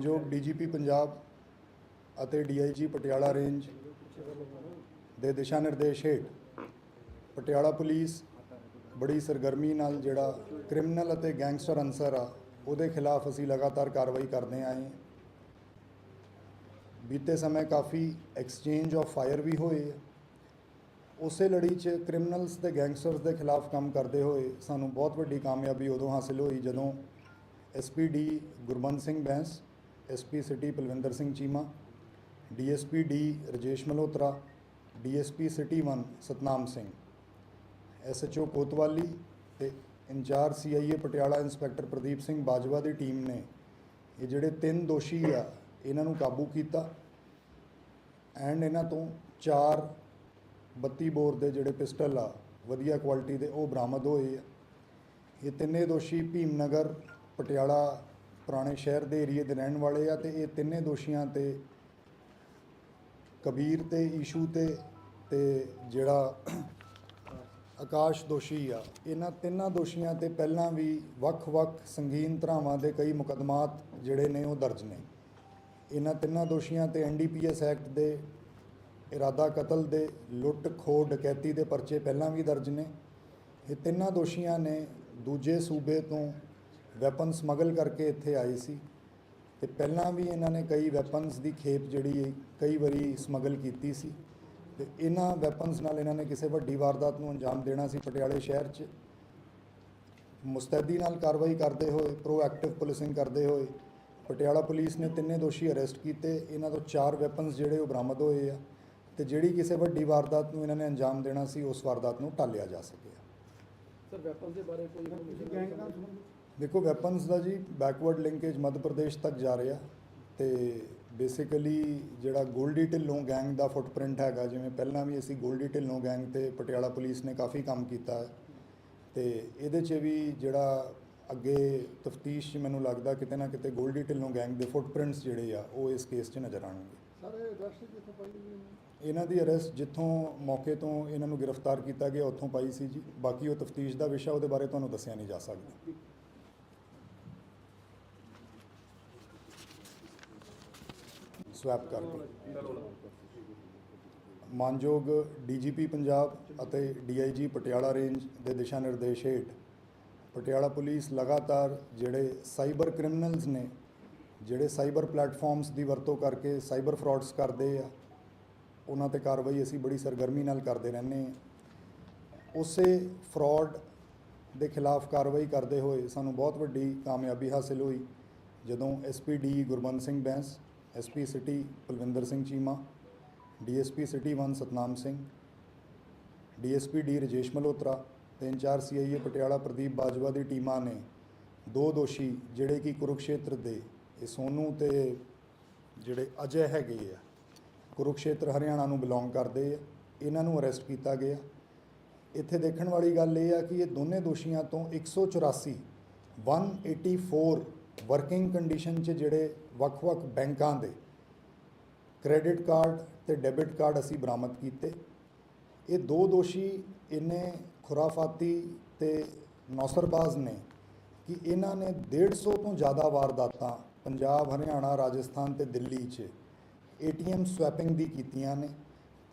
ਮਾਨਯੋਗ ਡੀਜੀਪੀ ਪੰਜਾਬ ਅਤੇ DIG Patiala range ਦੇ ਦਿਸ਼ਾ ਨਿਰਦੇਸ਼ ਹੇਠ ਪਟਿਆਲਾ ਪੁਲਿਸ ਬੜੀ ਸਰਗਰਮੀ ਨਾਲ ਜਿਹੜਾ ਕ੍ਰਿਮੀਨਲ ਅਤੇ ਗੈਂਗਸਟਰ ਅਨਸਰ ਆ, ਉਹਦੇ ਖਿਲਾਫ ਅਸੀਂ ਲਗਾਤਾਰ ਕਾਰਵਾਈ ਕਰਦੇ ਆਏ ਹਾਂ। ਬੀਤੇ ਸਮੇਂ ਕਾਫੀ ਐਕਸਚੇਂਜ ਆਫ ਫਾਇਰ ਵੀ ਹੋਏ ਉਸੇ ਲੜੀ 'ਚ ਕ੍ਰਿਮੀਨਲਸ ਤੇ ਗੈਂਗਸਟਰਸ ਦੇ ਖਿਲਾਫ ਕੰਮ ਕਰਦੇ ਹੋਏ ਸਾਨੂੰ ਬਹੁਤ ਵੱਡੀ ਕਾਮਯਾਬੀ ਉਦੋਂ ਹਾਸਿਲ ਹੋਈ ਜਦੋਂ SPD Gurband Singh Bains SP city Palwinder Singh Cheema DSP D Rajesh Malhotra DSP city 1 Satnam Singh. SHO Kotwali ਤੇ incharge CIA Patiala inspector Pradeep Singh Bajwa ਦੀ ਟੀਮ ਨੇ ਇਹ ਜਿਹੜੇ ਤਿੰਨ ਦੋਸ਼ੀ ਆ, ਇਹਨਾਂ ਨੂੰ ਕਾਬੂ ਕੀਤਾ ਐਂਡ ਇਹਨਾਂ ਤੋਂ ਚਾਰ 32 ਬੋਰ ਦੇ ਜਿਹੜੇ ਪਿਸਟਲ ਆ, ਵਧੀਆ ਕੁਆਲਿਟੀ ਦੇ ਉਹ ਬਰਾਮਦ ਹੋਏ ਆ। ਇਹ ਤਿੰਨੇ ਦੋਸ਼ੀ ਭੀਮਨਗਰ ਪਟਿਆਲਾ ਪੁਰਾਣੇ ਸ਼ਹਿਰ ਦੇ ਏਰੀਏ ਦੇ ਰਹਿਣ ਵਾਲੇ ਆ ਤੇ ਇਹ ਤਿੰਨੇ ਦੋਸ਼ੀਆਂ ਤੇ ਕਬੀਰ ਤੇ ਈਸ਼ੂ ਤੇ ਤੇ ਜਿਹੜਾ ਆਕਾਸ਼ ਦੋਸ਼ੀ ਆ, ਇਹਨਾਂ ਤਿੰਨਾਂ ਦੋਸ਼ੀਆਂ ਤੇ ਪਹਿਲਾਂ ਵੀ ਵੱਖ-ਵੱਖ ਸੰਗੀਨ ਧਰਾਵਾਂ ਦੇ ਕਈ ਮੁਕੱਦਮਾਤ ਜਿਹੜੇ ਨੇ ਉਹ ਦਰਜ ਨੇ। ਇਹਨਾਂ ਤਿੰਨਾਂ ਦੋਸ਼ੀਆਂ ਤੇ ਐਨਡੀਪੀਐਸ ਐਕਟ ਦੇ, ਇਰਾਦਾ ਕਤਲ ਦੇ, ਲੁੱਟ ਖੋਹ ਡਕੈਤੀ ਦੇ ਪਰਚੇ ਪਹਿਲਾਂ ਵੀ ਦਰਜ ਨੇ। ਇਹ ਤਿੰਨਾਂ ਦੋਸ਼ੀਆਂ ਨੇ ਦੂਜੇ ਸੂਬੇ ਤੋਂ ਵੈਪਨ ਸਮਗਲ ਕਰਕੇ ਇੱਥੇ ਆਏ ਸੀ ਤੇ ਪਹਿਲਾਂ ਵੀ ਇਹਨਾਂ ਨੇ ਕਈ ਵੈਪਨਸ ਦੀ ਖੇਪ ਜਿਹੜੀ ਹੈ ਕਈ ਵਾਰੀ ਸਮਗਲ ਕੀਤੀ ਸੀ ਤੇ ਇਹਨਾਂ ਵੈਪਨਸ ਨਾਲ ਇਹਨਾਂ ਨੇ ਕਿਸੇ ਵੱਡੀ ਵਾਰਦਾਤ ਨੂੰ ਅੰਜਾਮ ਦੇਣਾ ਸੀ ਪਟਿਆਲੇ ਸ਼ਹਿਰ 'ਚ। ਮੁਸਤੈਦੀ ਨਾਲ ਕਾਰਵਾਈ ਕਰਦੇ ਹੋਏ ਪ੍ਰੋਐਕਟਿਵ ਪੁਲਿਸਿੰਗ ਕਰਦੇ ਹੋਏ ਪਟਿਆਲਾ ਪੁਲਿਸ ਨੇ ਤਿੰਨੇ ਦੋਸ਼ੀ ਅਰੈਸਟ ਕੀਤੇ। ਇਹਨਾਂ ਤੋਂ ਚਾਰ ਵੈਪਨਸ ਜਿਹੜੇ ਉਹ ਬਰਾਮਦ ਹੋਏ ਆ ਤੇ ਜਿਹੜੀ ਕਿਸੇ ਵੱਡੀ ਵਾਰਦਾਤ ਨੂੰ ਇਹਨਾਂ ਨੇ ਅੰਜਾਮ ਦੇਣਾ ਸੀ ਉਸ ਵਾਰਦਾਤ ਨੂੰ ਟਾਲਿਆ ਜਾ ਸਕਿਆ। ਸਰ ਵੈਪਨ ਦੇ ਬਾਰੇ ਕੋਈ ਇਨਫੋਰਮੇਸ਼ਨ ਗੈਂਗ ਨਾਲ ਸੰਬੰਧ ਦੇਖੋ ਵੈਪਨਸ ਦਾ ਜੀ ਬੈਕਵਰਡ ਲਿੰਕੇਜ ਮੱਧ ਪ੍ਰਦੇਸ਼ ਤੱਕ ਜਾ ਰਿਹਾ ਤੇ ਬੇਸਿਕਲੀ ਜਿਹੜਾ ਗੋਲਡੀ ਢਿੱਲੋਂ ਗੈਂਗ ਦਾ ਫੁੱਟਪ੍ਰਿੰਟ ਹੈਗਾ ਜਿਵੇਂ ਪਹਿਲਾਂ ਵੀ ਅਸੀਂ ਗੋਲਡੀ ਢਿੱਲੋਂ ਗੈਂਗ ਤੇ ਪਟਿਆਲਾ ਪੁਲਿਸ ਨੇ ਕਾਫੀ ਕੰਮ ਕੀਤਾ ਹੈ ਤੇ ਇਹਦੇ 'ਚ ਵੀ ਜਿਹੜਾ ਅੱਗੇ ਤਫਤੀਸ਼ ਮੈਨੂੰ ਲੱਗਦਾ ਕਿਤੇ ਨਾ ਕਿਤੇ ਗੋਲਡੀ ਢਿੱਲੋਂ ਗੈਂਗ ਦੇ ਫੁੱਟਪ੍ਰਿੰਟਸ ਜਿਹੜੇ ਆ ਉਹ ਇਸ ਕੇਸ 'ਚ ਨਜ਼ਰ ਆਉਣਗੇ। ਸਾਰੇ ਰਸਤੇ ਕਿੱਥੋਂ ਪਾਈ ਗਈ ਨੇ ਇਹਨਾਂ ਦੀ ਅਰੈਸਟ ਜਿੱਥੋਂ ਮੌਕੇ ਤੋਂ ਇਹਨਾਂ ਨੂੰ ਗ੍ਰਿਫਤਾਰ ਕੀਤਾ ਗਿਆ ਉੱਥੋਂ ਪਾਈ ਸੀ ਜੀ। ਬਾਕੀ ਉਹ ਤਫਤੀਸ਼ ਦਾ ਵਿਸ਼ਾ ਉਹਦੇ ਬਾਰੇ ਤੁਹਾਨੂੰ ਦੱਸਿਆ ਨਹੀਂ ਜਾ ਸਕਦਾ। ਸਵੈਪ ਕਰਕੇ ਮਾਨਯੋਗ ਡੀਜੀਪੀ ਪੰਜਾਬ ਅਤੇ ਡੀਆਈਜੀ ਪਟਿਆਲਾ ਰੇਂਜ ਦੇ ਦਿਸ਼ਾ ਨਿਰਦੇਸ਼ ਹੇਠ, ਪਟਿਆਲਾ ਪੁਲਿਸ ਲਗਾਤਾਰ ਜਿਹੜੇ ਸਾਈਬਰ ਕ੍ਰਿਮੀਨਲਸ ਨੇ, ਜਿਹੜੇ ਸਾਈਬਰ ਪਲੇਟਫਾਰਮਸ ਦੀ ਵਰਤੋਂ ਕਰਕੇ ਸਾਈਬਰ ਫਰਾਡਸ ਕਰਦੇ ਆ, ਉਹਨਾਂ ਤੇ ਕਾਰਵਾਈ ਅਸੀਂ ਬੜੀ ਸਰਗਰਮੀ ਨਾਲ ਕਰਦੇ ਰਹਿੰਦੇ ਹਾਂ। ਉਸੇ ਫਰਾਡ ਦੇ ਖਿਲਾਫ ਕਾਰਵਾਈ ਕਰਦੇ ਹੋਏ ਸਾਨੂੰ ਬਹੁਤ ਵੱਡੀ ਕਾਮਯਾਬੀ ਹਾਸਿਲ ਹੋਈ, ਜਦੋਂ SPD Gurband Singh Bains SP city Palwinder Singh Cheema DSP city 1 Satnam Singh DSP D Rajesh Malhotra ਤੇ ਇੰਚਾਰਜ ਸੀਆਈਏ ਪਟਿਆਲਾ ਪ੍ਰਦੀਪ ਬਾਜਵਾ ਦੀ ਟੀਮਾਂ ਨੇ ਦੋ ਦੋਸ਼ੀ ਜਿਹੜੇ ਕਿ ਕੁਰੂਕਸ਼ੇਤਰ ਦੇ, ਇਹ ਸੋਨੂ ਤੇ ਜਿਹੜੇ ਅਜੇ ਹੈਗੇ ਆ, ਕੁਰੂਕਸ਼ੇਤਰ ਹਰਿਆਣਾ ਨੂੰ ਬਿਲੋਂਗ ਕਰਦੇ ਆ, ਇਹਨਾਂ ਨੂੰ ਅਰੈਸਟ ਕੀਤਾ ਗਿਆ। ਇੱਥੇ ਦੇਖਣ ਵਾਲੀ ਗੱਲ ਇਹ ਆ ਕਿ ਇਹ ਦੋਨੇ ਦੋਸ਼ੀਆਂ ਤੋਂ 184 184 ਵਰਕਿੰਗ ਕੰਡੀਸ਼ਨ 'ਚ ਜਿਹੜੇ ਵੱਖ-ਵੱਖ ਬੈਂਕਾਂ ਦੇ ਕ੍ਰੈਡਿਟ ਕਾਰਡ ਤੇ ਡੈਬਿਟ ਕਾਰਡ ਅਸੀਂ ਬਰਾਮਦ ਕੀਤੇ। ਇਹ ਦੋ ਦੋਸ਼ੀ ਇੰਨੇ ਖੁਰਾਫਾਤੀ ਤੇ ਨੌਸਰਬਾਜ਼ ਨੇ ਕਿ ਇਹਨਾਂ ਨੇ 150 ਤੋਂ ਜ਼ਿਆਦਾ ਵਾਰਦਾਤਾਂ ਪੰਜਾਬ, ਹਰਿਆਣਾ, ਰਾਜਸਥਾਨ ਤੇ ਦਿੱਲੀ 'ਚ ਏਟੀਐਮ ਸਵੈਪਿੰਗ ਦੀ ਕੀਤੀਆਂ ਨੇ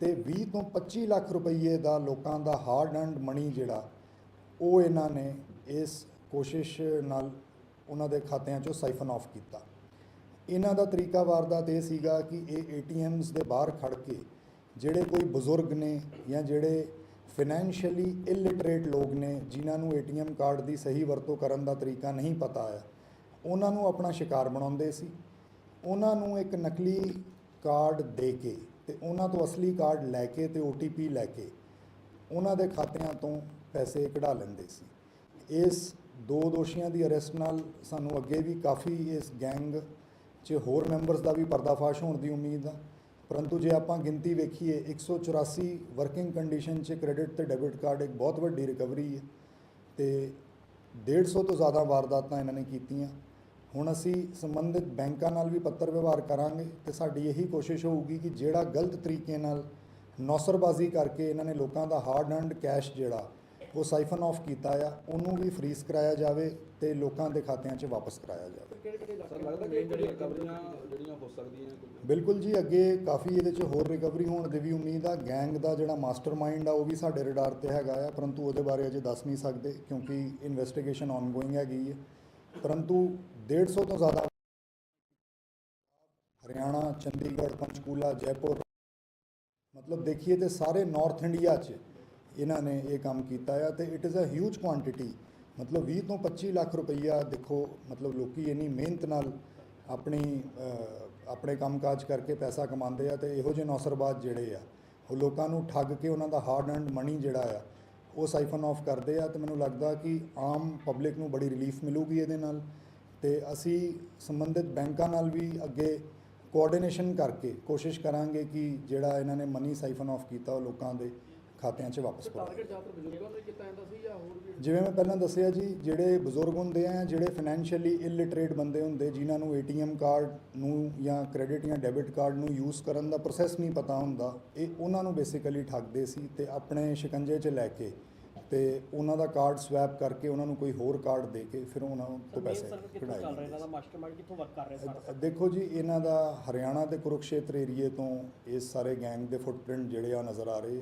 ਤੇ 20 ਤੋਂ 25 ਲੱਖ ਰੁਪਏ ਦਾ ਲੋਕਾਂ ਦਾ ਹਾਰਡ ਐਂਡ ਮਨੀ ਜਿਹੜਾ, ਉਹ ਇਹਨਾਂ ਨੇ ਇਸ ਕੋਸ਼ਿਸ਼ ਨਾਲ ਉਹਨਾਂ ਦੇ ਖਾਤਿਆਂ 'ਚੋਂ ਸਾਈਫਨ ਆਫ ਕੀਤਾ। ਇਹਨਾਂ ਦਾ ਤਰੀਕਾ ਵਾਰਦਾਤ ਇਹ ਸੀਗਾ ਕਿ ਇਹ ਏਟੀਐਮਸ ਦੇ ਬਾਹਰ ਖੜ ਕੇ ਜਿਹੜੇ ਕੋਈ ਬਜ਼ੁਰਗ ਨੇ ਜਾਂ ਜਿਹੜੇ ਫਾਈਨੈਂਸ਼ੀਅਲੀ ਇਲਿਟਰੇਟ ਲੋਕ ਨੇ, ਜਿਨ੍ਹਾਂ ਨੂੰ ਏਟੀਐਮ ਕਾਰਡ ਦੀ ਸਹੀ ਵਰਤੋਂ ਕਰਨ ਦਾ ਤਰੀਕਾ ਨਹੀਂ ਪਤਾ ਹੈ, ਉਹਨਾਂ ਨੂੰ ਆਪਣਾ ਸ਼ਿਕਾਰ ਬਣਾਉਂਦੇ ਸੀ। ਉਹਨਾਂ ਨੂੰ ਇੱਕ ਨਕਲੀ ਕਾਰਡ ਦੇ ਕੇ ਤੇ ਉਹਨਾਂ ਤੋਂ ਅਸਲੀ ਕਾਰਡ ਲੈ ਕੇ ਤੇ OTP ਲੈ ਕੇ ਉਹਨਾਂ ਦੇ ਖਾਤਿਆਂ ਤੋਂ ਪੈਸੇ ਕਢਾ ਲੈਂਦੇ ਸੀ। ਇਸ ਦੋ ਦੋਸ਼ੀਆਂ ਦੀ ਅਰੈਸਟ ਨਾਲ ਸਾਨੂੰ ਅੱਗੇ ਵੀ ਕਾਫੀ ਇਸ ਗੈਂਗ 'ਚ ਹੋਰ ਮੈਂਬਰਸ ਦਾ ਵੀ ਪਰਦਾਫਾਸ਼ ਹੋਣ ਦੀ ਉਮੀਦ ਆ, ਪਰੰਤੂ ਜੇ ਆਪਾਂ ਗਿਣਤੀ ਵੇਖੀਏ 184 ਵਰਕਿੰਗ ਕੰਡੀਸ਼ਨ 'ਚ ਕ੍ਰੈਡਿਟ ਤੇ ਡੈਬਿਟ ਕਾਰਡ ਇੱਕ ਬਹੁਤ ਵੱਡੀ ਰਿਕਵਰੀ ਹੈ ਤੇ 150 ਤੋਂ ਜ਼ਿਆਦਾ ਵਾਰਦਾਤਾਂ ਇਹਨਾਂ ਨੇ ਕੀਤੀਆਂ। ਹੁਣ ਅਸੀਂ ਸੰਬੰਧਿਤ ਬੈਂਕਾਂ ਨਾਲ ਵੀ ਪੱਤਰ ਵਿਵਹਾਰ ਕਰਾਂਗੇ ਤੇ ਸਾਡੀ ਇਹੀ ਕੋਸ਼ਿਸ਼ ਹੋਊਗੀ ਕਿ ਜਿਹੜਾ ਗਲਤ ਤਰੀਕੇ ਨਾਲ ਨੌਸਰਬਾਜ਼ੀ ਕਰਕੇ ਇਹਨਾਂ ਨੇ ਲੋਕਾਂ ਦਾ ਹਾਰਡ ਐਂਡ ਕੈਸ਼ ਜਿਹੜਾ ਉਹ ਸਾਈਫਨ ਆਫ ਕੀਤਾ ਆ ਉਹਨੂੰ ਵੀ ਫ੍ਰੀਜ਼ ਕਰਾਇਆ ਜਾਵੇ ਤੇ ਲੋਕਾਂ ਦੇ ਖਾਤਿਆਂ 'ਚ ਵਾਪਸ ਕਰਾਇਆ ਜਾਵੇ। ਕਿਹੜੇ ਕਿਹੜੇ ਸਰ ਇਲਾਕੇ ਲੱਗਦਾ ਕਿ ਜਿਹੜੀਆਂ ਰਿਕਵਰੀਆਂ ਜਿਹੜੀਆਂ ਹੋ ਸਕਦੀਆਂ ਕੋਈ ਬਿਲਕੁਲ ਜੀ ਅੱਗੇ ਕਾਫੀ ਇਹਦੇ 'ਚ ਹੋਰ ਰਿਕਵਰੀ ਹੋਣ ਦੀ ਵੀ ਉਮੀਦ ਆ। ਗੈਂਗ ਦਾ ਜਿਹੜਾ ਮਾਸਟਰਮਾਈਂਡ ਆ ਉਹ ਵੀ ਸਾਡੇ ਰਡਾਰ ਤੇ ਹੈਗਾ ਆ ਪਰੰਤੂ ਉਹਦੇ ਬਾਰੇ ਅਜੇ ਦੱਸ ਨਹੀਂ ਸਕਦੇ ਕਿਉਂਕਿ ਇਨਵੈਸਟੀਗੇਸ਼ਨ ਆਨਗੋਇੰਗ ਹੈਗੀ ਹੈ ਪਰੰਤੂ 150 ਤੋਂ ਜ਼ਿਆਦਾ ਹਰਿਆਣਾ ਚੰਡੀਗੜ੍ਹ ਪੰਚਕੂਲਾ ਜੈਪੁਰ ਮਤਲਬ ਦੇਖੀਏ ਤੇ ਸਾਰੇ ਨਾਰਥ ਇੰਡੀਆ 'ਚ ਇਹਨਾਂ ਨੇ ਇਹ ਕੰਮ ਕੀਤਾ ਆ ਤੇ it is a huge quantity ਮਤਲਬ 20 ਤੋਂ 25 ਲੱਖ ਰੁਪਈਆ ਦੇਖੋ ਮਤਲਬ ਲੋਕੀ ਇੰਨੀ ਮਿਹਨਤ ਨਾਲ ਆਪਣੀ ਅਹ, ਆਪਣੇ ਕੰਮਕਾਜ ਕਰਕੇ ਪੈਸਾ ਕਮਾਉਂਦੇ ਆ ਤੇ ਇਹੋ ਜਿਹੇ ਨੌਸਰਬਾਜ਼ ਜਿਹੜੇ ਆ ਉਹ ਲੋਕਾਂ ਨੂੰ ਠੱਗ ਕੇ ਉਹਨਾਂ ਦਾ ਹਾਰਡ ਐਂਡ ਮਨੀ ਜਿਹੜਾ ਆ ਉਹ ਸਾਈਫਨ ਆਫ ਕਰਦੇ ਆ ਤੇ ਮੈਨੂੰ ਲੱਗਦਾ ਕਿ ਆਮ ਪਬਲਿਕ ਨੂੰ ਬੜੀ ਰਿਲੀਫ ਮਿਲੂਗੀ ਇਹਦੇ ਨਾਲ ਤੇ ਅਸੀਂ ਸੰਬੰਧਿਤ ਬੈਂਕਾਂ ਨਾਲ ਵੀ ਅੱਗੇ ਕੋਆਰਡੀਨੇਸ਼ਨ ਕਰਕੇ ਕੋਸ਼ਿਸ਼ ਕਰਾਂਗੇ ਕਿ ਜਿਹੜਾ ਇਹਨਾਂ ਨੇ ਮਨੀ ਸਾਈਫਨ ਆਫ ਕੀਤਾ ਉਹ ਲੋਕਾਂ ਦੇ ਖਾਤਿਆਂ 'ਚ ਵਾਪਸ ਵੀ ਜਿਵੇਂ ਮੈਂ ਪਹਿਲਾਂ ਦੱਸਿਆ ਜੀ ਜਿਹੜੇ ਬਜ਼ੁਰਗ ਹੁੰਦੇ ਆ ਜਿਹੜੇ ਫਾਈਨੈਂਸ਼ੀਅਲੀ ਇਲਿਟਰੇਟ ਬੰਦੇ ਹੁੰਦੇ ਜਿਨ੍ਹਾਂ ਨੂੰ ਏਟੀਐਮ ਕਾਰਡ ਨੂੰ ਜਾਂ ਕ੍ਰੈਡਿਟ ਜਾਂ ਡੈਬਿਟ ਕਾਰਡ ਨੂੰ ਯੂਜ਼ ਕਰਨ ਦਾ ਪ੍ਰੋਸੈਸ ਨਹੀਂ ਪਤਾ ਹੁੰਦਾ ਇਹ ਉਹਨਾਂ ਨੂੰ ਬੇਸਿਕਲੀ ਠੱਗਦੇ ਸੀ ਤੇ ਆਪਣੇ ਸ਼ਿਕੰਜੇ 'ਚ ਲੈ ਕੇ ਤੇ ਉਹਨਾਂ ਦਾ ਕਾਰਡ ਸਵੈਪ ਕਰਕੇ ਉਹਨਾਂ ਨੂੰ ਕੋਈ ਹੋਰ ਕਾਰਡ ਦੇ ਕੇ ਫਿਰ ਉਹਨਾਂ ਤੋਂ ਪੈਸੇ ਕਢਾਏ ਚੱਲ ਰਿਹਾ ਜਾਂਦੇ ਇਹਨਾਂ ਦਾ? ਮਾਸਟਰਮਾਈਂਡ ਕਿੱਥੋਂ ਵਰਕ ਕਰ ਰਿਹਾ ਸਾਰਾ ਅ- ਦੇਖੋ ਜੀ ਇਹਨਾਂ ਦਾ ਹਰਿਆਣਾ ਤੇ ਕੁਰੂਕਸ਼ੇਤਰ ਏਰੀਏ ਤੋਂ ਇਸ ਸਾਰੇ ਗੈਂਗ ਦੇ ਫੁੱਟਪ੍ਰਿੰਟ ਜਿਹੜੇ ਆ ਨਜ਼ਰ ਆ ਰਹੇ।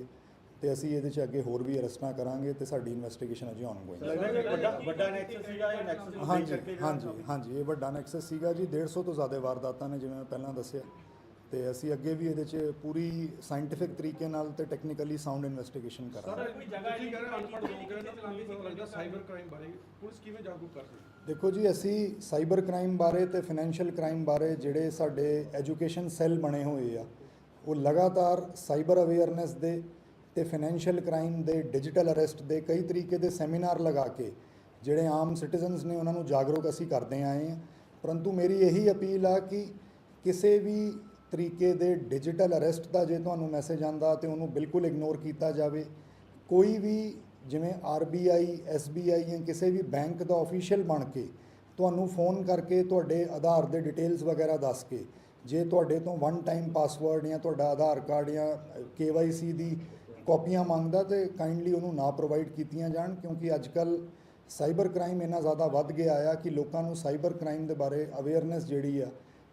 ਤੇ ਅਸੀਂ ਇਹਦੇ 'ਚ ਅੱਗੇ ਹੋਰ ਵੀ ਅਰੈਸਟਾਂ ਕਰਾਂਗੇ ਤੇ ਸਾਡੀ ਇਨਵੈਸਟੀਗੇਸ਼ਨ ਅਜੇ ਆਨਗੋਇੰਗ ਹੈ। ਲੱਗਦਾ ਕਿ ਵੱਡਾ ਵੱਡਾ ਨੈਕਸਸ ਸੀਗਾ ਇਹ ਨੈਕਸਸ ਨੂੰ ਹਾਂਜੀ ਕਰਕੇ ਹਾਂਜੀ ਹਾਂਜੀ ਇਹ ਵੱਡਾ ਨੈਕਸਸ ਸੀਗਾ ਜੀ 150 ਤੋਂ ਜ਼ਿਆਦਾ ਵਾਰਦਾਤਾਂ ਨੇ ਜਿਵੇਂ ਮੈਂ ਪਹਿਲਾਂ ਦੱਸਿਆ। ਤੇ ਅਸੀਂ ਅੱਗੇ ਵੀ ਇਹਦੇ 'ਚ ਪੂਰੀ ਸਾਇੰਟੀਫਿਕ ਤਰੀਕੇ ਨਾਲ ਤੇ ਟੈਕਨੀਕਲੀ ਸਾਊਂਡ ਇਨਵੈਸਟੀਗੇਸ਼ਨ ਕਰਾਂਗੇ। ਕੋਈ ਜਗ੍ਹਾ ਤੁਸੀਂ ਕਹਿ ਰਹੇ ਅਨਪੜ੍ਹ ਲੋਕ ਹੈ ਤਾਂ ਤੁਹਾਨੂੰ ਪਤਾ ਲੱਗਦਾ ਸਾਈਬਰ ਕ੍ਰਾਈਮ ਬਾਰੇ? ਪੁਲਿਸ ਕਿਵੇਂ ਜਾਗਰੂਕ ਕਰ ਸਕਦੀ ਹੈ? ਦੇਖੋ ਜੀ ਅਸੀਂ ਸਾਈਬਰ ਕ੍ਰਾਈਮ ਬਾਰੇ ਤੇ ਫਾਈਨੈਂਸ਼ੀਅਲ ਕ੍ਰਾਈਮ ਬਾਰੇ ਜਿਹੜੇ ਸਾਡੇ ਐਜੂਕੇਸ਼ਨ ਸੈੱਲ ਬਣੇ ਹੋਏ ਆ ਉਹ ਲਗਾਤਾਰ ਸਾਈਬਰ ਅਵੇਅਰਨੈਸ ਦੇ ਤੇ ਫਾਈਨੈਂਸ਼ੀਅਲ ਕ੍ਰਾਈਮ ਦੇ ਡਿਜੀਟਲ ਅਰੈਸਟ ਦੇ ਕਈ ਤਰੀਕੇ ਦੇ ਸੈਮੀਨਾਰ ਲਗਾ ਕੇ ਜਿਹੜੇ ਆਮ ਸਿਟੀਜ਼ਨਸ ਨੇ ਉਹਨਾਂ ਨੂੰ ਜਾਗਰੂਕ ਅਸੀਂ ਕਰਦੇ ਆਏ ਹਾਂ। ਪਰੰਤੂ ਮੇਰੀ ਇਹੀ ਅਪੀਲ ਆ ਕਿ ਕਿਸੇ ਵੀ ਤਰੀਕੇ ਦੇ ਡਿਜੀਟਲ ਅਰੈਸਟ ਦਾ ਜੇ ਤੁਹਾਨੂੰ ਮੈਸੇਜ ਆਂਦਾ ਤੇ ਉਹਨੂੰ ਬਿਲਕੁਲ ਇਗਨੋਰ ਕੀਤਾ ਜਾਵੇ, ਕੋਈ ਵੀ ਜਿਵੇਂ RBI SBI ਜਾਂ ਕਿਸੇ ਵੀ ਬੈਂਕ ਦਾ ਅਫੀਸ਼ੀਅਲ ਬਣ ਕੇ ਤੁਹਾਨੂੰ ਫੋਨ ਕਰਕੇ ਤੁਹਾਡੇ ਆਧਾਰ ਦੇ ਡਿਟੇਲਸ ਵਗੈਰਾ ਦੱਸ ਕੇ, ਜੇ ਤੁਹਾਡੇ ਤੋਂ ਵਨ ਟਾਈਮ ਪਾਸਵਰਡ ਜਾਂ ਤੁਹਾਡਾ ਆਧਾਰ ਕਾਰਡ ਜਾਂ KYC ਦੀ ਕਾਪੀਆਂ ਮੰਗਦਾ ਤੇ ਕਾਈਂਡਲੀ ਉਹਨੂੰ ਨਾ ਪ੍ਰੋਵਾਈਡ ਕੀਤੀਆਂ ਜਾਣ ਕਿਉਂਕਿ ਅੱਜ ਕੱਲ ਸਾਈਬਰ ਕ੍ਰਾਈਮ ਇੰਨਾ ਜ਼ਿਆਦਾ ਵੱਧ ਗਿਆ ਆ ਕਿ ਲੋਕਾਂ ਨੂੰ ਸਾਈਬਰ ਕ੍ਰਾਈਮ ਦੇ ਬਾਰੇ ਅਵੇਅਰਨੈਸ ਜਿਹੜੀ ਆ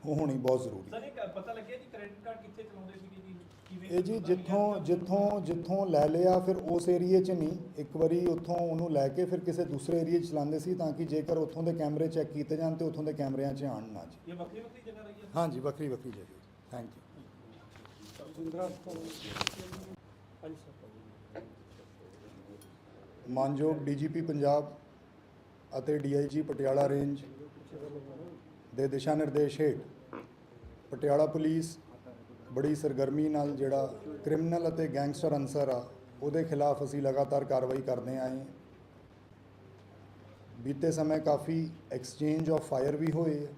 ਉਹ ਹੋਣੀ ਬਹੁਤ ਜ਼ਰੂਰੀ। ਹੈ ਸਰ ਇਹ ਪਤਾ ਲੱਗਿਆ ਜੀ ਕ੍ਰੈਡਿਟ ਕਾਰਡ ਕਿੱਥੇ ਚਲਾਉਂਦੇ ਸੀਗੇ ਜੀ? ਕਿਵੇਂ ਇਹ ਜੀ ਜਿੱਥੋਂ ਜਿੱਥੋਂ ਜਿੱਥੋਂ ਲੈ ਲਿਆ ਫਿਰ ਉਸ ਏਰੀਏ 'ਚ ਨਹੀਂ। ਇੱਕ ਵਾਰੀ ਉੱਥੋਂ ਉਹਨੂੰ ਲੈ ਕੇ ਫਿਰ ਕਿਸੇ ਦੂਸਰੇ ਏਰੀਏ 'ਚ ਚਲਾਉਂਦੇ ਸੀ ਤਾਂ ਕਿ ਜੇਕਰ ਉੱਥੋਂ ਦੇ ਕੈਮਰੇ ਚੈੱਕ ਕੀਤੇ ਜਾਣ ਤੇ ਉੱਥੋਂ ਦੇ ਕੈਮਰਿਆਂ 'ਚ ਆਣ ਨਾ ਜੀ। ਇਹ ਵੱਖਰੀ ਵੱਖਰੀ ਜਗ੍ਹਾ ਰਹੀ ਹੈ? ਹਾਂਜੀ ਵੱਖਰੀ ਵੱਖਰੀ ਜਗ੍ਹਾ। ਥੈਂਕ ਯੂ ਹਾਂਜੀ ਸਰ ਮਾਨਯੋਗ ਡੀਜੀਪੀ ਪੰਜਾਬ ਅਤੇ ਡੀਆਈਜੀ ਪਟਿਆਲਾ ਰੇਂਜ ਦੇ ਦਿਸ਼ਾ ਨਿਰਦੇਸ਼ ਹੇਠ ਪਟਿਆਲਾ ਪੁਲਿਸ ਬੜੀ ਸਰਗਰਮੀ ਨਾਲ ਜਿਹੜਾ ਕ੍ਰਿਮੀਨਲ ਅਤੇ ਗੈਂਗਸਟਰ ਅਨਸਰ ਆ, ਉਹਦੇ ਖਿਲਾਫ ਅਸੀਂ ਲਗਾਤਾਰ ਕਾਰਵਾਈ ਕਰਦੇ ਆਏ ਹਾਂ ਬੀਤੇ ਸਮੇਂ ਕਾਫੀ ਐਕਸਚੇਂਜ ਆਫ ਫਾਇਰ ਵੀ ਹੋਏ ਆ।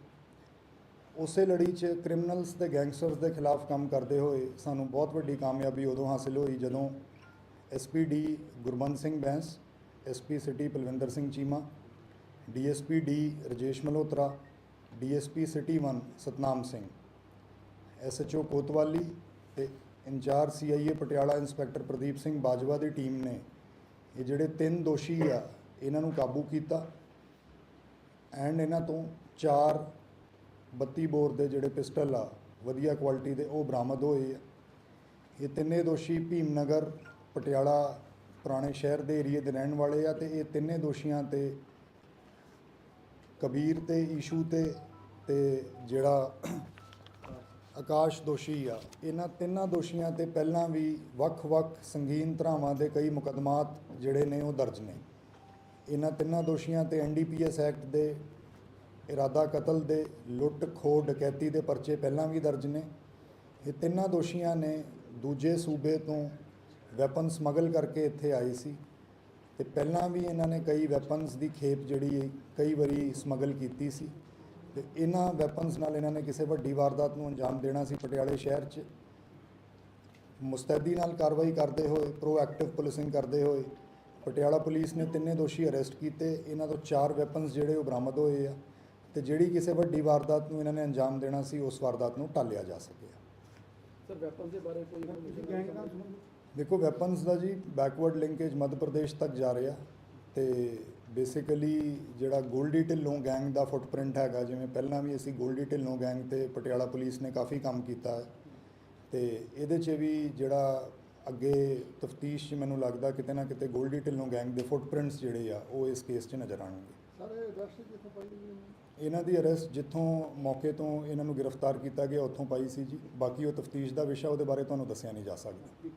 ਉਸੇ ਲੜੀ 'ਚ ਕ੍ਰਿਮੀਨਲਸ ਤੇ ਗੈਂਗਸਟਰਸ ਦੇ ਖਿਲਾਫ ਕੰਮ ਕਰਦੇ ਹੋਏ ਸਾਨੂੰ ਬਹੁਤ ਵੱਡੀ ਕਾਮਯਾਬੀ ਉਦੋਂ ਹਾਸਿਲ ਹੋਈ ਜਦੋਂ SPD Gurband Singh Bains SP city Palwinder Singh Cheema DSP D Rajesh Malhotra DSP city 1 Satnam Singh SHO Kotwali ਤੇ incharge CIA Patiala inspector Pradeep Singh Bajwa ਦੀ ਟੀਮ ਨੇ ਇਹ ਜਿਹੜੇ ਤਿੰਨ ਦੋਸ਼ੀ ਆ, ਇਹਨਾਂ ਨੂੰ ਕਾਬੂ ਕੀਤਾ। ਐਂਡ ਇਹਨਾਂ ਤੋਂ ਚਾਰ 32 ਬੋਰ ਦੇ ਜਿਹੜੇ ਪਿਸਟਲ ਆ, ਵਧੀਆ ਕੁਆਲਿਟੀ ਦੇ, ਉਹ ਬਰਾਮਦ ਹੋਏ ਆ। ਇਹ ਤਿੰਨੇ ਦੋਸ਼ੀ ਭੀਮ ਨਗਰ ਪਟਿਆਲਾ, ਪੁਰਾਣੇ ਸ਼ਹਿਰ ਦੇ ਏਰੀਏ ਦੇ ਰਹਿਣ ਵਾਲੇ ਆ ਤੇ ਇਹ ਤਿੰਨੇ ਦੋਸ਼ੀਆਂ ਤੇ ਕਬੀਰ ਤੇ ਈਸ਼ੂ ਤੇ ਤੇ ਜਿਹੜਾ ਆਕਾਸ਼ ਦੋਸ਼ੀ ਆ, ਇਹਨਾਂ ਤਿੰਨਾਂ ਦੋਸ਼ੀਆਂ ਤੇ ਪਹਿਲਾਂ ਵੀ ਵੱਖ-ਵੱਖ ਸੰਗੀਨ ਧਰਾਵਾਂ ਦੇ ਕਈ ਮੁਕੱਦਮਾਤ ਜਿਹੜੇ ਨੇ ਉਹ ਦਰਜ ਨੇ। ਇਹਨਾਂ ਤਿੰਨਾਂ ਦੋਸ਼ੀਆਂ ਤੇ ਐਨਡੀਪੀਐਸ ਐਕਟ ਦੇ ਇਰਾਦਾ ਕਤਲ ਦੇ ਲੁੱਟ ਖੋਹ ਡਕੈਤੀ ਦੇ ਪਰਚੇ ਪਹਿਲਾਂ ਵੀ ਦਰਜ ਨੇ। ਇਹ ਤਿੰਨਾਂ ਦੋਸ਼ੀਆਂ ਨੇ ਦੂਜੇ ਸੂਬੇ ਤੋਂ ਵੈਪਨ ਸਮਗਲ ਕਰਕੇ ਇੱਥੇ ਆਏ ਸੀ ਤੇ ਪਹਿਲਾਂ ਵੀ ਇਹਨਾਂ ਨੇ ਕਈ ਵੈਪਨਸ ਦੀ ਖੇਪ ਜਿਹੜੀ ਹੈ, ਕਈ ਵਾਰੀ ਸਮਗਲ ਕੀਤੀ ਸੀ ਤੇ ਇਹਨਾਂ ਵੈਪਨਸ ਨਾਲ ਇਹਨਾਂ ਨੇ ਕਿਸੇ ਵੱਡੀ ਵਾਰਦਾਤ ਨੂੰ ਅੰਜਾਮ ਦੇਣਾ ਸੀ ਪਟਿਆਲੇ ਸ਼ਹਿਰ 'ਚ। ਮੁਸਤੈਦੀ ਨਾਲ ਕਾਰਵਾਈ ਕਰਦੇ ਹੋਏ ਪ੍ਰੋਐਕਟਿਵ ਪੁਲਿਸਿੰਗ ਕਰਦੇ ਹੋਏ ਪਟਿਆਲਾ ਪੁਲਿਸ ਨੇ ਤਿੰਨੇ ਦੋਸ਼ੀ ਅਰੈਸਟ ਕੀਤੇ। ਇਹਨਾਂ ਤੋਂ ਚਾਰ ਵੈਪਨਸ ਜਿਹੜੇ ਉਹ ਬਰਾਮਦ ਹੋਏ ਆ। ਤੇ ਜਿਹੜੀ ਕਿਸੇ ਵੱਡੀ ਵਾਰਦਾਤ ਨੂੰ ਇਹਨਾਂ ਨੇ ਅੰਜਾਮ ਦੇਣਾ ਸੀ ਉਸ ਵਾਰਦਾਤ ਨੂੰ ਟਾਲਿਆ ਜਾ ਸਕਿਆ ਸਰ ਵੈਪਨ ਦੇ ਬਾਰੇ ਕੋਈ ਦੇਖੋ ਵੈਪਨਸ ਦਾ ਜੀ ਬੈਕਵਰਡ ਲਿੰਕੇਜ ਮੱਧ ਪ੍ਰਦੇਸ਼ ਤੱਕ ਜਾ ਰਿਹਾ ਤੇ ਬੇਸਿਕਲੀ ਜਿਹੜਾ ਗੋਲਡੀ ਢਿੱਲੋਂ ਗੈਂਗ ਦਾ ਫੁੱਟਪ੍ਰਿੰਟ ਹੈਗਾ ਜਿਵੇਂ ਪਹਿਲਾਂ ਵੀ ਅਸੀਂ ਗੋਲਡੀ ਢਿੱਲੋਂ ਗੈਂਗ ਤੇ ਪਟਿਆਲਾ ਪੁਲਿਸ ਨੇ ਕਾਫੀ ਕੰਮ ਕੀਤਾ ਹੈ ਤੇ ਇਹਦੇ 'ਚ ਵੀ ਜਿਹੜਾ ਅੱਗੇ ਤਫਤੀਸ਼ 'ਚ ਮੈਨੂੰ ਲੱਗਦਾ ਕਿਤੇ ਨਾ ਕਿਤੇ ਗੋਲਡੀ ਢਿੱਲੋਂ ਗੈਂਗ ਦੇ ਫੁੱਟਪ੍ਰਿੰਟਸ ਜਿਹੜੇ ਆ ਉਹ ਇਸ ਕੇਸ 'ਚ ਨਜ਼ਰ ਆਉਣਗੇ। ਸਾਰੇ ਅਰੈਸਟ ਕਿੱਥੋਂ ਪਾਈ ਇਹਨਾਂ ਦੀ ਅਰੈਸਟ ਜਿੱਥੋਂ ਮੌਕੇ ਤੋਂ ਇਹਨਾਂ ਨੂੰ ਗ੍ਰਿਫਤਾਰ ਕੀਤਾ ਗਿਆ, ਉੱਥੋਂ ਪਾਈ ਸੀ ਜੀ। ਬਾਕੀ ਉਹ ਤਫਤੀਸ਼ ਦਾ ਵਿਸ਼ਾ, ਉਹਦੇ ਬਾਰੇ ਤੁਹਾਨੂੰ ਦੱਸਿਆ ਨਹੀਂ ਜਾ ਸਕਦਾ।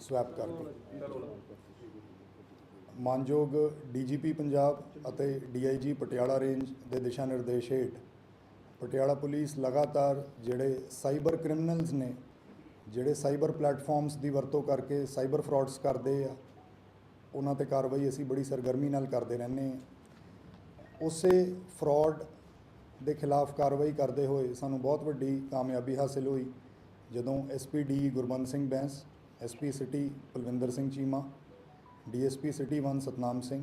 ਸਵੈਪ ਕਰਕੇ ਮਾਨਯੋਗ ਡੀਜੀਪੀ ਪੰਜਾਬ ਅਤੇ ਡੀਆਈਜੀ ਪਟਿਆਲਾ ਰੇਂਜ ਦੇ ਦਿਸ਼ਾ ਨਿਰਦੇਸ਼ ਹੇਠ, ਪਟਿਆਲਾ ਪੁਲਿਸ ਲਗਾਤਾਰ ਜਿਹੜੇ ਸਾਈਬਰ ਕ੍ਰਿਮੀਨਲਸ ਨੇ, ਜਿਹੜੇ ਸਾਈਬਰ ਪਲੇਟਫਾਰਮਸ ਦੀ ਵਰਤੋਂ ਕਰਕੇ ਸਾਈਬਰ ਫਰਾਡਸ ਕਰਦੇ ਆ ਉਹਨਾਂ ਤੇ ਕਾਰਵਾਈ ਅਸੀਂ ਬੜੀ ਸਰਗਰਮੀ ਨਾਲ ਕਰਦੇ ਰਹਿੰਦੇ ਹਾਂ। ਉਸੇ ਫਰਾਡ ਦੇ ਖਿਲਾਫ ਕਾਰਵਾਈ ਕਰਦੇ ਹੋਏ ਸਾਨੂੰ ਬਹੁਤ ਵੱਡੀ ਕਾਮਯਾਬੀ ਹਾਸਿਲ ਹੋਈ। ਜਦੋਂ SPD Gurband Singh Bains SP city Kulwinder Singh Cheema DSP city 1 Satnam Singh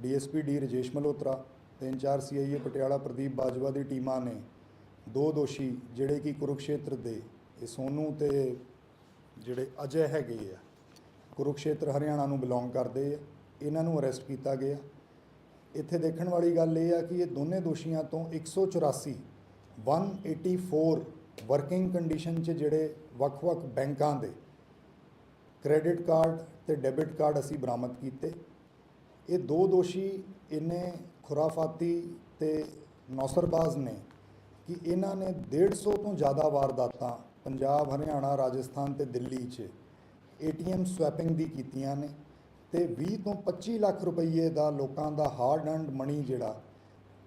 DSP D Rajesh Malhotra ਤੇ ਇੰਚਾਰਜ ਸੀਆਈਏ ਪਟਿਆਲਾ ਪ੍ਰਦੀਪ ਬਾਜਵਾ ਦੀ ਟੀਮਾਂ ਨੇ ਦੋ ਦੋਸ਼ੀ ਜਿਹੜੇ ਕਿ ਕੁਰੂਕਸ਼ੇਤਰ ਦੇ, ਇਹ ਸੋਨੂ ਤੇ ਜਿਹੜੇ ਅਜੇ ਹੈਗੇ ਆ ਕੁਰੂਕਸ਼ੇਤਰ ਹਰਿਆਣਾ ਨੂੰ ਬਿਲੋਂਗ ਕਰਦੇ ਆ, ਇਹਨਾਂ ਨੂੰ ਅਰੈਸਟ ਕੀਤਾ ਗਿਆ। ਇੱਥੇ ਦੇਖਣ ਵਾਲੀ ਗੱਲ ਇਹ ਆ ਕਿ ਇਹ ਦੋਨੇ ਦੋਸ਼ੀਆਂ ਤੋਂ 184 184 ਵਰਕਿੰਗ ਕੰਡੀਸ਼ਨ 'ਚ ਜਿਹੜੇ ਵੱਖ-ਵੱਖ ਬੈਂਕਾਂ ਦੇ ਕ੍ਰੈਡਿਟ ਕਾਰਡ ਤੇ ਡੈਬਿਟ ਕਾਰਡ ਅਸੀਂ ਬਰਾਮਦ ਕੀਤੇ। ਇਹ ਦੋ ਦੋਸ਼ੀ ਇੰਨੇ ਖੁਰਾਫਾਤੀ ਤੇ ਨੌਸਰਬਾਜ਼ ਨੇ ਕਿ ਇਹਨਾਂ ਨੇ 150 ਤੋਂ ਜ਼ਿਆਦਾ ਵਾਰਦਾਤਾਂ ਪੰਜਾਬ, ਹਰਿਆਣਾ, ਰਾਜਸਥਾਨ ਤੇ ਦਿੱਲੀ 'ਚ ਏਟੀਐਮ ਸਵੈਪਿੰਗ ਦੀ ਕੀਤੀਆਂ ਨੇ ਤੇ 20 ਤੋਂ 25 ਲੱਖ ਰੁਪਏ ਦਾ ਲੋਕਾਂ ਦਾ ਹਾਰਡ ਅਰਨਡ ਮਨੀ ਜਿਹੜਾ,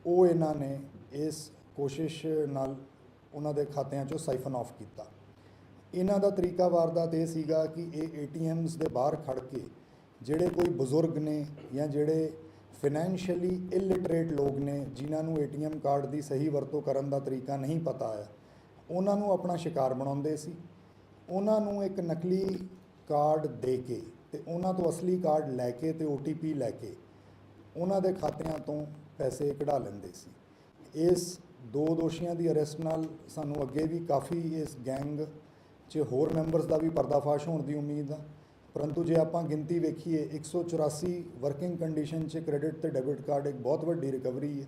ਉਹ ਇਹਨਾਂ ਨੇ ਇਸ ਕੋਸ਼ਿਸ਼ ਨਾਲ ਉਹਨਾਂ ਦੇ ਖਾਤਿਆਂ 'ਚੋਂ ਸਾਈਫਨ ਆਫ ਕੀਤਾ। ਇਹਨਾਂ ਦਾ ਤਰੀਕਾ ਵਾਰਦਾਤ ਇਹ ਸੀਗਾ ਕਿ ਇਹ ਏਟੀਐਮਸ ਦੇ ਬਾਹਰ ਖੜ ਕੇ ਜਿਹੜੇ ਕੋਈ ਬਜ਼ੁਰਗ ਨੇ ਜਾਂ ਜਿਹੜੇ ਫਾਈਨੈਂਸ਼ੀਅਲੀ ਇਲਿਟਰੇਟ ਲੋਕ ਨੇ, ਜਿਨ੍ਹਾਂ ਨੂੰ ਏਟੀਐਮ ਕਾਰਡ ਦੀ ਸਹੀ ਵਰਤੋਂ ਕਰਨ ਦਾ ਤਰੀਕਾ ਨਹੀਂ ਪਤਾ ਆ ਉਹਨਾਂ ਨੂੰ ਆਪਣਾ ਸ਼ਿਕਾਰ ਬਣਾਉਂਦੇ ਸੀ। ਉਹਨਾਂ ਨੂੰ ਇੱਕ ਨਕਲੀ ਕਾਰਡ ਦੇ ਕੇ ਤੇ ਉਹਨਾਂ ਤੋਂ ਅਸਲੀ ਕਾਰਡ ਲੈ ਕੇ ਤੇ OTP ਲੈ ਕੇ ਉਹਨਾਂ ਦੇ ਖਾਤਿਆਂ ਤੋਂ ਪੈਸੇ ਕਢਾ ਲੈਂਦੇ ਸੀ। ਇਸ ਦੋ ਦੋਸ਼ੀਆਂ ਦੀ ਅਰੈਸਟ ਨਾਲ ਸਾਨੂੰ ਅੱਗੇ ਵੀ ਕਾਫੀ ਇਸ ਗੈਂਗ 'ਚ ਹੋਰ ਮੈਂਬਰਸ ਦਾ ਵੀ ਪਰਦਾਫਾਸ਼ ਹੋਣ ਦੀ ਉਮੀਦ ਆ। ਪਰੰਤੂ ਜੇ ਆਪਾਂ ਗਿਣਤੀ ਵੇਖੀਏ 184 ਵਰਕਿੰਗ ਕੰਡੀਸ਼ਨ 'ਚ ਕ੍ਰੈਡਿਟ ਤੇ ਡੈਬਿਟ ਕਾਰਡ ਇੱਕ ਬਹੁਤ ਵੱਡੀ ਰਿਕਵਰੀ ਹੈ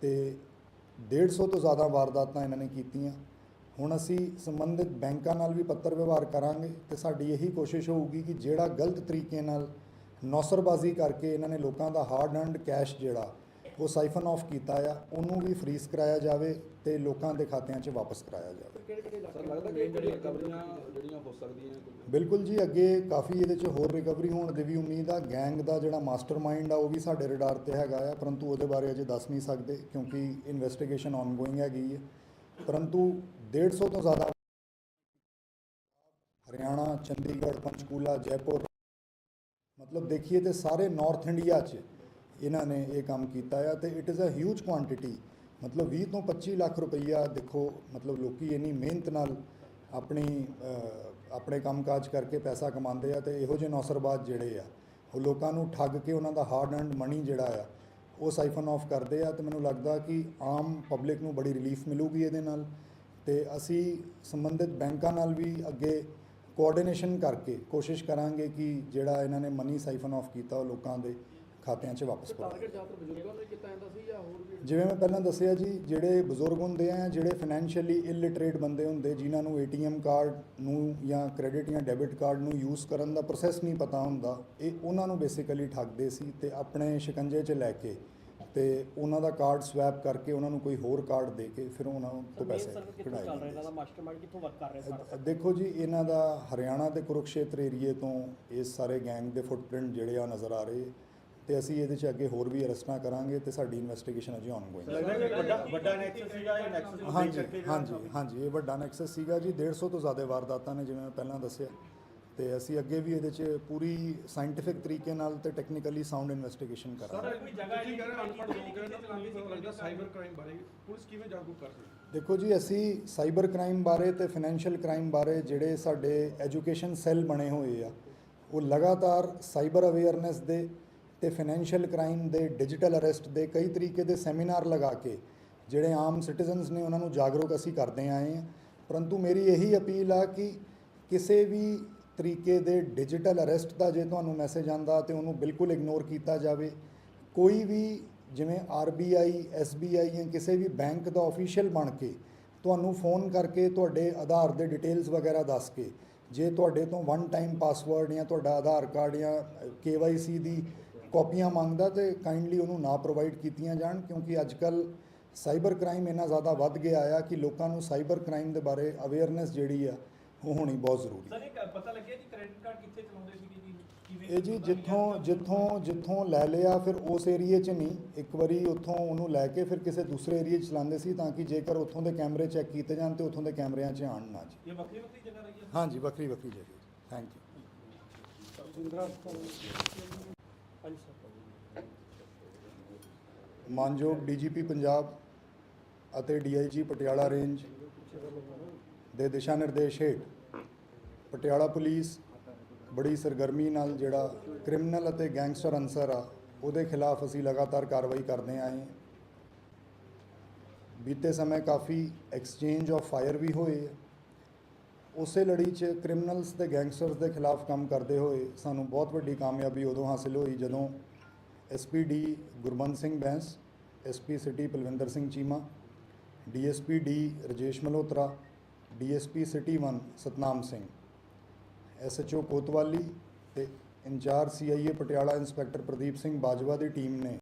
ਤੇ 150 ਤੋਂ ਜ਼ਿਆਦਾ ਵਾਰਦਾਤਾਂ ਇਹਨਾਂ ਨੇ ਕੀਤੀਆਂ। ਹੁਣ ਅਸੀਂ ਸੰਬੰਧਿਤ ਬੈਂਕਾਂ ਨਾਲ ਵੀ ਪੱਤਰ ਵਿਵਹਾਰ ਕਰਾਂਗੇ ਤੇ ਸਾਡੀ ਇਹੀ ਕੋਸ਼ਿਸ਼ ਹੋਊਗੀ ਕਿ ਜਿਹੜਾ ਗਲਤ ਤਰੀਕੇ ਨਾਲ ਨੌਸਰਬਾਜ਼ੀ ਕਰਕੇ ਇਹਨਾਂ ਨੇ ਲੋਕਾਂ ਦਾ ਹਾਰਡ ਅਰਨਡ ਕੈਸ਼ ਜਿਹੜਾ ਉਹ ਸਾਈਫਨ ਆਫ ਕੀਤਾ ਆ ਉਹਨੂੰ ਵੀ ਫਰੀਜ਼ ਕਰਾਇਆ ਜਾਵੇ ਤੇ ਲੋਕਾਂ ਦੇ ਖਾਤਿਆਂ 'ਚ ਵਾਪਸ ਕਰਾਇਆ ਜਾਵੇ। ਕਿਹੜੇ ਕਿਹੜੇ ਸਰ ਲੱਗਦਾ ਕਿ ਜਿਹੜੀਆਂ ਰਿਕਵਰੀਆਂ ਜਿਹੜੀਆਂ ਹੋ ਸਕਦੀਆਂ ਨੇ ਕੋਈ ਬਿਲਕੁਲ ਜੀ ਅੱਗੇ ਕਾਫੀ ਇਹਦੇ 'ਚ ਹੋਰ ਰਿਕਵਰੀ ਹੋਣ ਦੀ ਵੀ ਉਮੀਦ ਆ। ਗੈਂਗ ਦਾ ਜਿਹੜਾ ਮਾਸਟਰਮਾਈਂਡ ਆ ਉਹ ਵੀ ਸਾਡੇ ਰਡਾਰ ਤੇ ਹੈਗਾ ਆ ਪਰੰਤੂ ਉਹਦੇ ਬਾਰੇ ਅਜੇ ਦੱਸ ਨਹੀਂ ਸਕਦੇ ਕਿਉਂਕਿ ਇਨਵੈਸਟੀਗੇਸ਼ਨ ਆਨਗੋਇੰਗ ਹੈਗੀ ਹੈ ਪਰੰਤੂ 150 ਤੋਂ ਜ਼ਿਆਦਾ ਹਰਿਆਣਾ ਚੰਡੀਗੜ੍ਹ ਪੰਚਕੂਲਾ ਜੈਪੁਰ। ਮਤਲਬ ਦੇਖੀਏ ਤੇ ਸਾਰੇ ਨਾਰਥ ਇੰਡੀਆ 'ਚ ਇਹਨਾਂ ਨੇ ਇਹ ਕੰਮ ਕੀਤਾ ਆ ਤੇ it is a huge quantity ਮਤਲਬ 20 ਤੋਂ 25 ਲੱਖ ਰੁਪਈਆ ਦੇਖੋ ਮਤਲਬ ਲੋਕੀ ਇੰਨੀ ਮਿਹਨਤ ਨਾਲ ਆਪਣੀ ਅਹ, ਆਪਣੇ ਕੰਮਕਾਜ ਕਰਕੇ ਪੈਸਾ ਕਮਾਉਂਦੇ ਆ ਤੇ ਇਹੋ ਜਿਹੇ ਨੌਸਰਬਾਜ਼ ਜਿਹੜੇ ਆ ਉਹ ਲੋਕਾਂ ਨੂੰ ਠੱਗ ਕੇ ਉਹਨਾਂ ਦਾ ਹਾਰਡ ਅਰਨਡ ਮਨੀ ਜਿਹੜਾ ਆ ਉਹ ਸਾਈਫਨ ਆਫ ਕਰਦੇ ਆ ਤੇ ਮੈਨੂੰ ਲੱਗਦਾ ਕਿ ਆਮ ਪਬਲਿਕ ਨੂੰ ਬੜੀ ਰਿਲੀਫ ਮਿਲੂਗੀ ਇਹਦੇ ਨਾਲ। ਤੇ ਅਸੀਂ ਸੰਬੰਧਿਤ ਬੈਂਕਾਂ ਨਾਲ ਵੀ ਅੱਗੇ ਕੋਆਰਡੀਨੇਸ਼ਨ ਕਰਕੇ ਕੋਸ਼ਿਸ਼ ਕਰਾਂਗੇ ਕਿ ਜਿਹੜਾ ਇਹਨਾਂ ਨੇ ਮਨੀ ਸਾਈਫਨ ਆਫ ਕੀਤਾ ਉਹ ਲੋਕਾਂ ਦੇ ਖਾਤਿਆਂ 'ਚ ਵਾਪਸ ਵੀ ਜਿਵੇਂ ਮੈਂ ਪਹਿਲਾਂ ਦੱਸਿਆ ਜੀ ਜਿਹੜੇ ਬਜ਼ੁਰਗ ਹੁੰਦੇ ਆ ਜਿਹੜੇ ਫਾਈਨੈਂਸ਼ੀਅਲੀ ਇਲਿਟਰੇਟ ਬੰਦੇ ਹੁੰਦੇ ਜਿਨ੍ਹਾਂ ਨੂੰ ਏਟੀਐਮ ਕਾਰਡ ਨੂੰ ਜਾਂ ਕ੍ਰੈਡਿਟ ਜਾਂ ਡੈਬਿਟ ਕਾਰਡ ਨੂੰ ਯੂਜ਼ ਕਰਨ ਦਾ ਪ੍ਰੋਸੈਸ ਨਹੀਂ ਪਤਾ ਹੁੰਦਾ ਇਹ ਉਹਨਾਂ ਨੂੰ ਬੇਸਿਕਲੀ ਠੱਗਦੇ ਸੀ ਤੇ ਆਪਣੇ ਸ਼ਿਕੰਜੇ 'ਚ ਲੈ ਕੇ ਤੇ ਉਹਨਾਂ ਦਾ ਕਾਰਡ ਸਵੈਪ ਕਰਕੇ ਉਹਨਾਂ ਨੂੰ ਕੋਈ ਹੋਰ ਕਾਰਡ ਦੇ ਕੇ ਫਿਰ ਉਹਨਾਂ ਤੋਂ ਪੈਸੇ ਕਢਾਏ ਚੱਲ ਰਿਹਾ? ਜਾਂਦੇ ਇਹਨਾਂ ਦਾ ਮਾਸਟਰਮਾਈਂਡ ਕਿੱਥੋਂ ਵਰਕ ਕਰ ਰਿਹਾ ਅ- ਸਾਰਾ? ਦੇਖੋ ਜੀ ਇਹਨਾਂ ਦਾ ਹਰਿਆਣਾ ਤੇ ਕੁਰੂਕਸ਼ੇਤਰ ਏਰੀਏ ਤੋਂ ਇਸ ਸਾਰੇ ਗੈਂਗ ਦੇ ਫੁੱਟਪ੍ਰਿੰਟ ਜਿਹੜੇ ਆ ਨਜ਼ਰ ਆ ਰਹੇ ਤੇ ਅਸੀਂ ਇਹਦੇ 'ਚ ਅੱਗੇ ਹੋਰ ਵੀ ਅਰੈਸਟਾਂ ਕਰਾਂਗੇ ਤੇ ਸਾਡੀ ਇਨਵੈਸਟੀਗੇਸ਼ਨ ਅਜੇ ਆਨਗੋਇੰਗ ਹੈ ਲੱਗਦਾ ਕਿ ਵੱਡਾ ਵੱਡਾ ਨੈਕਸਸ ਸੀਗਾ ਇਹ ਨੈਕਸਸ ਨੂੰ ਹਾਂਜੀ ਹਾਂਜੀ ਹਾਂਜੀ ਇਹ ਵੱਡਾ ਨੈਕਸਸ ਸੀਗਾ ਜੀ। 150 ਤੋਂ ਜ਼ਿਆਦਾ ਵਾਰਦਾਤਾਂ ਨੇ ਜਿਵੇਂ ਮੈਂ ਪਹਿਲਾਂ ਦੱਸਿਆ। ਤੇ ਅਸੀਂ ਅੱਗੇ ਵੀ ਇਹਦੇ 'ਚ ਪੂਰੀ ਸਾਇੰਟੀਫਿਕ ਤਰੀਕੇ ਨਾਲ ਤੇ ਟੈਕਨੀਕਲੀ ਸਾਊਂਡ ਇਨਵੈਸਟੀਗੇਸ਼ਨ ਕਰਾਂਗੇ। ਸਰ ਕੋਈ ਜਗ੍ਹਾ ਰਹੇ ਹੋ ਅਨਪੜ੍ਹ ਲੋਕ ਹੈ ਨਾ ਪੁਲਿਸ ਨੂੰ ਲੱਗਦਾ ਸਾਈਬਰ ਕ੍ਰਾਈਮ ਬਾਰੇ। ਪੁਲਿਸ ਕਿਵੇਂ ਜਾਗਰੂਕ ਕਰ ਸਕਦੀ ਹੈ? ਦੇਖੋ ਜੀ ਅਸੀਂ ਸਾਈਬਰ ਕ੍ਰਾਈਮ ਬਾਰੇ ਤੇ ਫਾਈਨੈਂਸ਼ੀਅਲ ਕ੍ਰਾਈਮ ਬਾਰੇ ਜਿਹੜੇ ਸਾਡੇ ਐਜੂਕੇਸ਼ਨ ਸੈੱਲ ਬਣੇ ਹੋਏ ਆ ਉਹ ਲਗਾਤਾਰ ਸਾਈਬਰ ਅਵੇਅਰਨੈਸ ਦੇ ਤੇ ਫਾਈਨੈਂਸ਼ੀਅਲ ਕ੍ਰਾਈਮ ਦੇ ਡਿਜੀਟਲ ਅਰੈਸਟ ਦੇ ਕਈ ਤਰੀਕੇ ਦੇ ਸੈਮੀਨਾਰ ਲਗਾ ਕੇ ਜਿਹੜੇ ਆਮ ਸਿਟੀਜ਼ਨਸ ਨੇ ਉਹਨਾਂ ਨੂੰ ਜਾਗਰੂਕ ਅਸੀਂ ਕਰਦੇ ਆਏ ਹਾਂ। ਪਰੰਤੂ ਮੇਰੀ ਇਹੀ ਅਪੀਲ ਆ ਕਿ ਕਿਸੇ ਵੀ ਤਰੀਕੇ ਦੇ ਡਿਜੀਟਲ ਅਰੈਸਟ ਦਾ ਜੇ ਤੁਹਾਨੂੰ ਮੈਸੇਜ ਆਂਦਾ ਤੇ ਉਹਨੂੰ ਬਿਲਕੁਲ ਇਗਨੋਰ ਕੀਤਾ ਜਾਵੇ। ਕੋਈ ਵੀ ਜਿਵੇਂ RBI SBI ਜਾਂ ਕਿਸੇ ਵੀ ਬੈਂਕ ਦਾ ਅਫੀਸ਼ੀਅਲ ਬਣ ਕੇ ਤੁਹਾਨੂੰ ਫੋਨ ਕਰਕੇ ਤੁਹਾਡੇ ਆਧਾਰ ਦੇ ਡਿਟੇਲਸ ਵਗੈਰਾ ਦੱਸ ਕੇ, ਜੇ ਤੁਹਾਡੇ ਤੋਂ ਵਨ ਟਾਈਮ ਪਾਸਵਰਡ ਜਾਂ ਤੁਹਾਡਾ ਆਧਾਰ ਕਾਰਡ ਜਾਂ KYC ਦੀ ਕਾਪੀਆਂ ਮੰਗਦਾ ਤੇ ਕਾਈਂਡਲੀ ਉਹਨੂੰ ਨਾ ਪ੍ਰੋਵਾਈਡ ਕੀਤੀਆਂ ਜਾਣ, ਕਿਉਂਕਿ ਅੱਜ ਕੱਲ ਸਾਈਬਰ ਕ੍ਰਾਈਮ ਇੰਨਾ ਜ਼ਿਆਦਾ ਵੱਧ ਗਿਆ ਆ ਕਿ ਲੋਕਾਂ ਨੂੰ ਸਾਈਬਰ ਕ੍ਰਾਈਮ ਦੇ ਬਾਰੇ ਅਵੇਅਰਨੈਸ ਜਿਹੜੀ ਆ ਹੋਣੀ ਬਹੁਤ ਜ਼ਰੂਰੀ। ਸਰ ਇਹ ਪਤਾ ਲੱਗਿਆ ਜੀ ਕ੍ਰੈਡਿਟ ਕਾਰਡ ਕਿੱਥੇ ਚਲਾਉਂਦੇ ਸੀਗੇ ਜੀ? ਕਿਵੇਂ ਇਹ ਜੀ? ਜਿੱਥੋਂ ਜਿੱਥੋਂ ਜਿੱਥੋਂ ਲੈ ਲਿਆ ਫਿਰ ਉਸ ਏਰੀਏ 'ਚ ਨਹੀਂ। ਇੱਕ ਵਾਰੀ ਉੱਥੋਂ ਉਹਨੂੰ ਲੈ ਕੇ ਫਿਰ ਕਿਸੇ ਦੂਸਰੇ ਏਰੀਏ 'ਚ ਚਲਾਉਂਦੇ ਸੀ ਤਾਂ ਕਿ ਜੇਕਰ ਉੱਥੋਂ ਦੇ ਕੈਮਰੇ ਚੈੱਕ ਕੀਤੇ ਜਾਣ ਤੇ ਉੱਥੋਂ ਦੇ ਕੈਮਰਿਆਂ 'ਚ ਆਣ ਨਾ ਜੀ। ਇਹ ਵੱਖਰੀ ਵੱਖਰੀ ਜਗ੍ਹਾ ਰਹੀ ਹੈ? ਹਾਂਜੀ ਵੱਖਰੀ ਵੱਖਰੀ ਜਗ੍ਹਾ ਥੈਂਕ ਯੂ ਹਾਂਜੀ ਸਰ ਮਾਨਯੋਗ ਡੀਜੀਪੀ ਪੰਜਾਬ ਅਤੇ ਡੀਆਈਜੀ ਪਟਿਆਲਾ ਰੇਂਜ। ਦੇ ਦਿਸ਼ਾ ਨਿਰਦੇਸ਼ ਹੇਠ ਪਟਿਆਲਾ ਪੁਲਿਸ ਬੜੀ ਸਰਗਰਮੀ ਨਾਲ ਜਿਹੜਾ ਕ੍ਰਿਮੀਨਲ ਅਤੇ ਗੈਂਗਸਟਰ ਅਨਸਰ ਆ, ਉਹਦੇ ਖਿਲਾਫ ਅਸੀਂ ਲਗਾਤਾਰ ਕਾਰਵਾਈ ਕਰਦੇ ਆਏ ਬੀਤੇ ਸਮੇਂ ਕਾਫੀ ਐਕਸਚੇਂਜ ਆਫ ਫਾਇਰ ਵੀ ਹੋਏ ਉਸੇ ਲੜੀ 'ਚ ਕ੍ਰਿਮੀਨਲਸ ਤੇ ਗੈਂਗਸਟਰਸ ਦੇ ਖਿਲਾਫ ਕੰਮ ਕਰਦੇ ਹੋਏ ਸਾਨੂੰ ਬਹੁਤ ਵੱਡੀ ਕਾਮਯਾਬੀ ਉਦੋਂ ਹਾਸਿਲ ਹੋਈ ਜਦੋਂ SPD Gurband Singh Bains SP city Palwinder Singh Cheema DSP D Rajesh Malhotra DSP city 1 Satnam Singh, SHO Kotwali ਤੇ incharge CIA Patiala inspector Pradeep Singh Bajwa ਦੀ ਟੀਮ ਨੇ